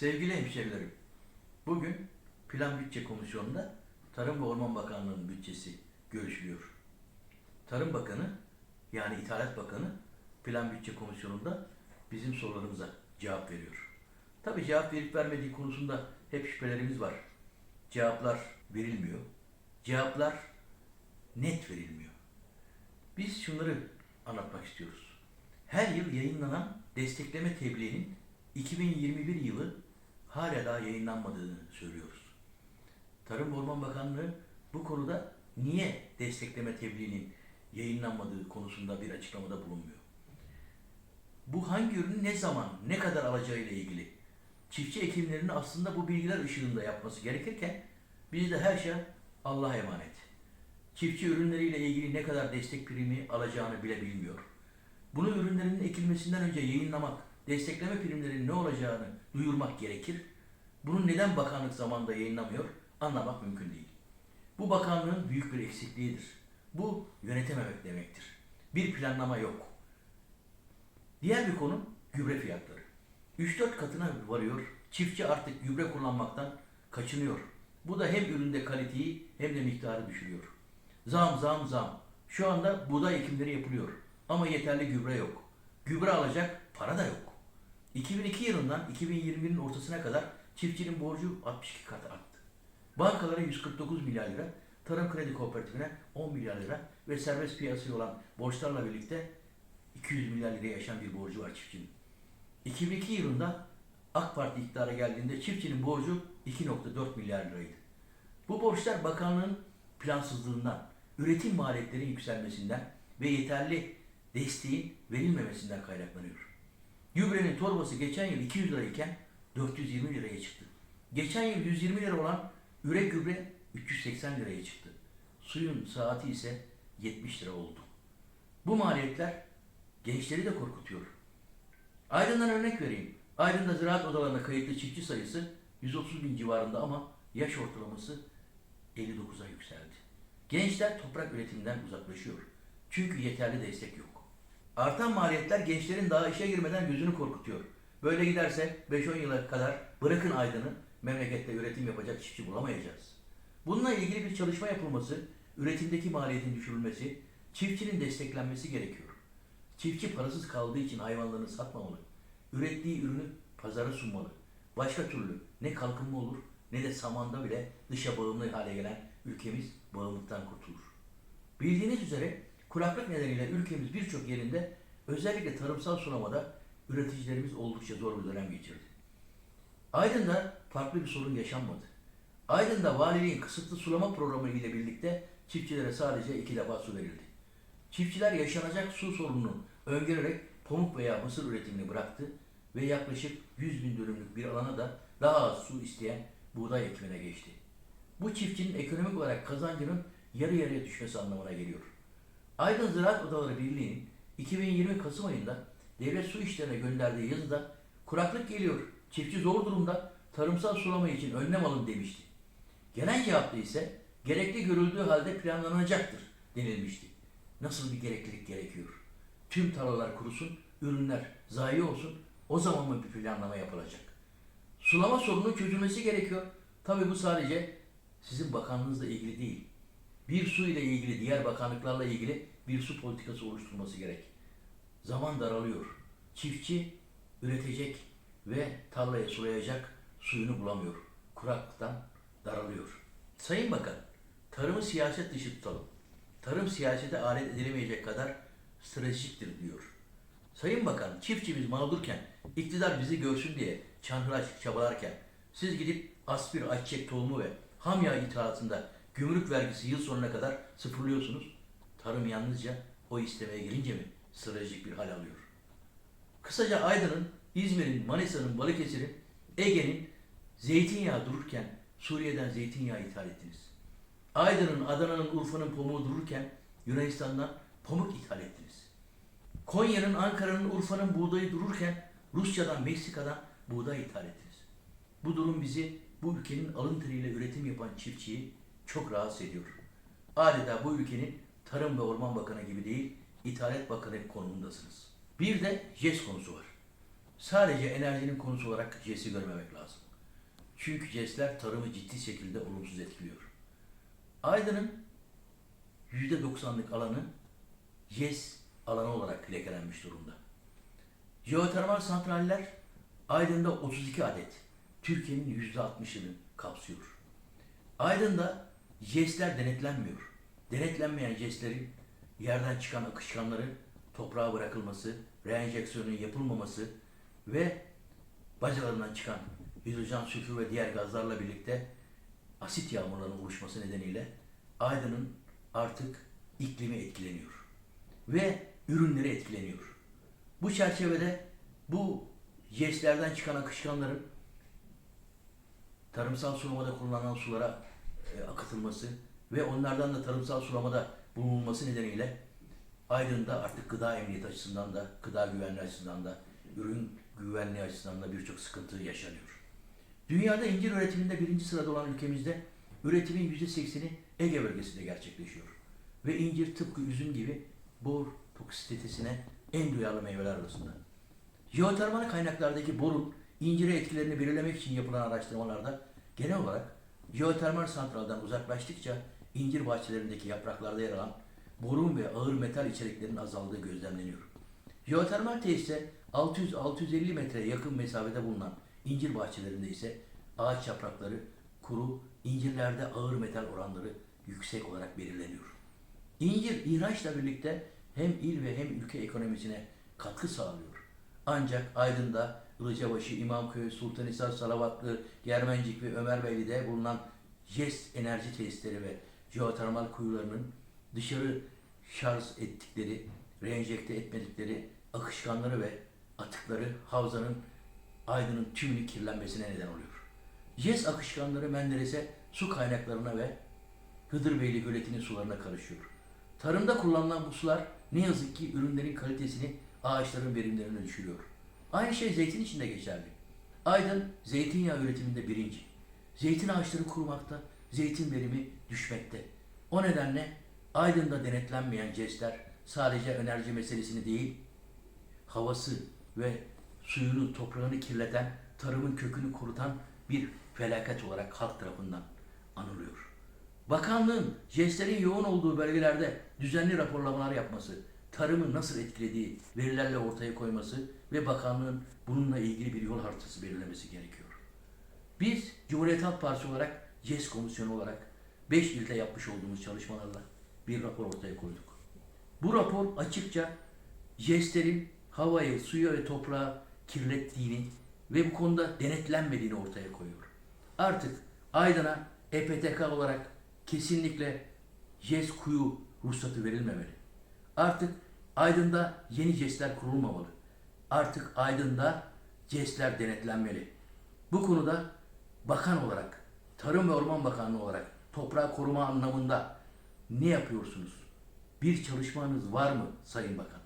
Sevgili hemşehrilerim, bugün Plan Bütçe Komisyonu'nda Tarım ve Orman Bakanlığı'nın bütçesi görüşülüyor. Tarım Bakanı yani İthalat Bakanı Plan Bütçe Komisyonu'nda bizim sorularımıza cevap veriyor. Tabii cevap verip vermediği konusunda hep şüphelerimiz var. Cevaplar verilmiyor. Cevaplar net verilmiyor. Biz şunları anlatmak istiyoruz. Her yıl yayınlanan destekleme tebliğinin 2021 yılı hala daha yayınlanmadığını söylüyoruz. Tarım ve Orman Bakanlığı bu konuda niye destekleme tebliğinin yayınlanmadığı konusunda bir açıklamada bulunmuyor. Bu hangi ürünü ne zaman, ne kadar alacağıyla ilgili çiftçi hekimlerinin aslında bu bilgiler ışığında yapması gerekirken bizde her şey Allah'a emanet. Çiftçi ürünleriyle ilgili ne kadar destek primi alacağını bile bilmiyor. Bunu ürünlerinin ekilmesinden önce yayınlamak, destekleme primlerinin ne olacağını duyurmak gerekir. Bunu neden bakanlık zamanında yayınlamıyor anlamak mümkün değil. Bu bakanlığın büyük bir eksikliğidir. Bu yönetememek demektir. Bir planlama yok. Diğer bir konu gübre fiyatları. 3-4 katına varıyor. Çiftçi artık gübre kullanmaktan kaçınıyor. Bu da hem üründe kaliteyi hem de miktarı düşürüyor. Zam zam zam. Şu anda buğday ekimleri yapılıyor. Ama yeterli gübre yok. Gübre alacak para da yok. 2002 yılından 2021'in ortasına kadar çiftçinin borcu 62 kat arttı. Bankalara 149 milyar lira, Tarım Kredi Kooperatifine 10 milyar lira ve serbest piyasaya olan borçlarla birlikte 200 milyar liraya yaşayan bir borcu var çiftçinin. 2002 yılında AK Parti iktidara geldiğinde çiftçinin borcu 2.4 milyar liraydı. Bu borçlar bakanlığın plansızlığından, üretim maliyetlerinin yükselmesinden ve yeterli desteğin verilmemesinden kaynaklanıyor. Gübrenin torbası geçen yıl 200 lirayken 420 liraya çıktı. Geçen yıl 120 lira olan üre gübre 380 liraya çıktı. Suyun saati ise 70 lira oldu. Bu maliyetler gençleri de korkutuyor. Aydın'dan örnek vereyim. Aydın'da ziraat odalarına kayıtlı çiftçi sayısı 130 bin civarında ama yaş ortalaması 59'a yükseldi. Gençler toprak üretiminden uzaklaşıyor. Çünkü yeterli destek yok. Artan maliyetler gençlerin daha işe girmeden gözünü korkutuyor. Böyle giderse 5-10 yıla kadar bırakın Aydın'ı memlekette üretim yapacak çiftçi bulamayacağız. Bununla ilgili bir çalışma yapılması, üretimdeki maliyetin düşürülmesi, çiftçinin desteklenmesi gerekiyor. Çiftçi parasız kaldığı için hayvanlarını satmamalı. Ürettiği ürünü pazara sunmalı. Başka türlü ne kalkınma olur ne de samanda bile dışa bağımlı hale gelen ülkemiz bağımlılıktan kurtulur. Bildiğiniz üzere kuraklık nedeniyle ülkemiz birçok yerinde özellikle tarımsal sulamada üreticilerimiz oldukça zor bir dönem geçirdi. Aydın'da farklı bir sorun yaşanmadı. Aydın'da valiliğin kısıtlı sulama programı ile birlikte çiftçilere sadece iki defa su verildi. Çiftçiler yaşanacak su sorununu öngörerek pamuk veya mısır üretimini bıraktı ve yaklaşık 100 bin dönümlük bir alana da daha az su isteyen buğday ekimine geçti. Bu çiftçinin ekonomik olarak kazancının yarı yarıya düşmesi anlamına geliyor. Aydın Ziraat Odaları Birliği'nin 2020 Kasım ayında devlet su işlerine gönderdiği yazıda kuraklık geliyor, çiftçi zor durumda, tarımsal sulama için önlem alın demişti. Gelen cevapta ise gerekli görüldüğü halde planlanacaktır denilmişti. Nasıl bir gereklilik gerekiyor? Tüm tarlalar kurusun, ürünler zayi olsun, o zaman mı bir planlama yapılacak? Sulama sorunu çözülmesi gerekiyor. Tabii bu sadece sizin bakanlığınızla ilgili değil. Bir su ile ilgili, diğer bakanlıklarla ilgili bir su politikası oluşturulması gerek. Zaman daralıyor. Çiftçi üretecek ve tarlaya sulayacak suyunu bulamıyor. Kuraklıktan daralıyor. Sayın Bakan, tarımı siyaset dışı tutalım. Tarım siyasete alet edilemeyecek kadar stratejiktir diyor. Sayın Bakan, çiftçimiz mağdurken, iktidar bizi görsün diye çanhıraş çabalarken, siz gidip aspir, ayçiçek tohumu ve ham yağ ithalatında gümrük vergisi yıl sonuna kadar sıfırlıyorsunuz. Tarım yalnızca o istemeye gelince mi stratejik bir hal alıyor? Kısaca Aydın'ın, İzmir'in, Manisa'nın, Balıkesir'in, Ege'nin zeytinyağı dururken Suriye'den zeytinyağı ithal ettiniz. Aydın'ın, Adana'nın, Urfa'nın pamuğu dururken Yunanistan'dan pamuk ithal ettiniz. Konya'nın, Ankara'nın, Urfa'nın buğdayı dururken Rusya'dan, Meksika'dan buğday ithal ettiniz. Bu durum bizi, bu ülkenin alın teriyle üretim yapan çiftçiyi çok rahatsız ediyor. Adeta bu ülkenin Tarım ve Orman Bakanı gibi değil, İthalat Bakanı konumundasınız. Bir de JES konusu var. sadece enerjinin konusu olarak JES'i görmemek lazım. Çünkü JES'ler tarımı ciddi şekilde olumsuz etkiliyor. Aydın'ın %90'lık alanı JES alanı olarak lekelenmiş durumda. Jeotermal santraller Aydın'da 32 adet, Türkiye'nin %60'ını kapsıyor. Aydın'da JES'ler denetlenmiyor. Denetlenmeyen JES'lerin yerden çıkan akışkanları toprağa bırakılması, reenjeksiyonun yapılmaması ve bacalarından çıkan hidrojen, sülfür ve diğer gazlarla birlikte asit yağmurlarının oluşması nedeniyle Aydın'ın artık iklimi etkileniyor ve ürünleri etkileniyor. Bu çerçevede bu JES'lerden çıkan akışkanların tarımsal sulamada kullanılan sulara e, akıtılması ve onlardan da tarımsal sulamada bulunulması nedeniyle Aydın'da artık gıda emniyeti açısından da, gıda güvenliği açısından da, ürün güvenliği açısından da birçok sıkıntı yaşanıyor. Dünyada incir üretiminde birinci sırada olan ülkemizde üretimin %80'i Ege bölgesinde gerçekleşiyor. Ve incir tıpkı üzüm gibi bor toksisitesine en duyarlı meyveler arasında. Jeotermal kaynaklardaki borun incire etkilerini belirlemek için yapılan araştırmalarda genel olarak jeotermal santraldan uzaklaştıkça incir bahçelerindeki yapraklarda yer alan borun ve ağır metal içeriklerinin azaldığı gözlemleniyor. Jeotermal tesise 600-650 metreye yakın mesafede bulunan incir bahçelerinde ise ağaç yaprakları kuru, incirlerde ağır metal oranları yüksek olarak belirleniyor. İncir ihraçla birlikte hem il ve hem ülke ekonomisine katkı sağlıyor. Ancak Aydın'da Ilıcabaşı, İmamköy, Sultanhisar, Salavatlı, Germencik ve Ömerbeyli'de bulunan JES enerji tesisleri ve jeotermal kuyularının dışarı şarj ettikleri, reenjekte etmedikleri akışkanları ve atıkları havzanın Aydın'ın tümünü kirlenmesine neden oluyor. JES akışkanları Menderes'e su kaynaklarına ve Hıdırbeyli göletinin sularına karışıyor. Tarımda kullanılan bu sular ne yazık ki ürünlerin kalitesini, ağaçların verimlerini düşürüyor. Aynı şey zeytin için de geçerli. Aydın zeytinyağı üretiminde birinci. Zeytin ağaçları kurumakta, zeytin verimi düşmekte. O nedenle Aydın'da denetlenmeyen CES'ler sadece enerji meselesini değil, havası ve suyunu, toprağını kirleten, tarımın kökünü kurutan bir felaket olarak halk tarafından anılıyor. Bakanlığın jestlerin yoğun olduğu bölgelerde düzenli raporlamalar yapması, tarımı nasıl etkilediği verilerle ortaya koyması ve bakanlığın bununla ilgili bir yol haritası belirlemesi gerekiyor. Biz Cumhuriyet Halk Partisi olarak CES komisyonu olarak 5 ilde yapmış olduğumuz çalışmalarla bir rapor ortaya koyduk. Bu rapor açıkça jestlerin havayı, suyu ve toprağı kirlettiğini ve bu konuda denetlenmediğini ortaya koyuyor. Artık Aydın'a EPTK olarak kesinlikle JES kuyu ruhsatı verilmemeli. Artık Aydın'da yeni CES'ler kurulmamalı. Artık Aydın'da CES'ler denetlenmeli. Bu konuda bakan olarak, Tarım ve Orman Bakanlığı olarak toprağı koruma anlamında ne yapıyorsunuz? Bir çalışmanız var mı Sayın Bakan?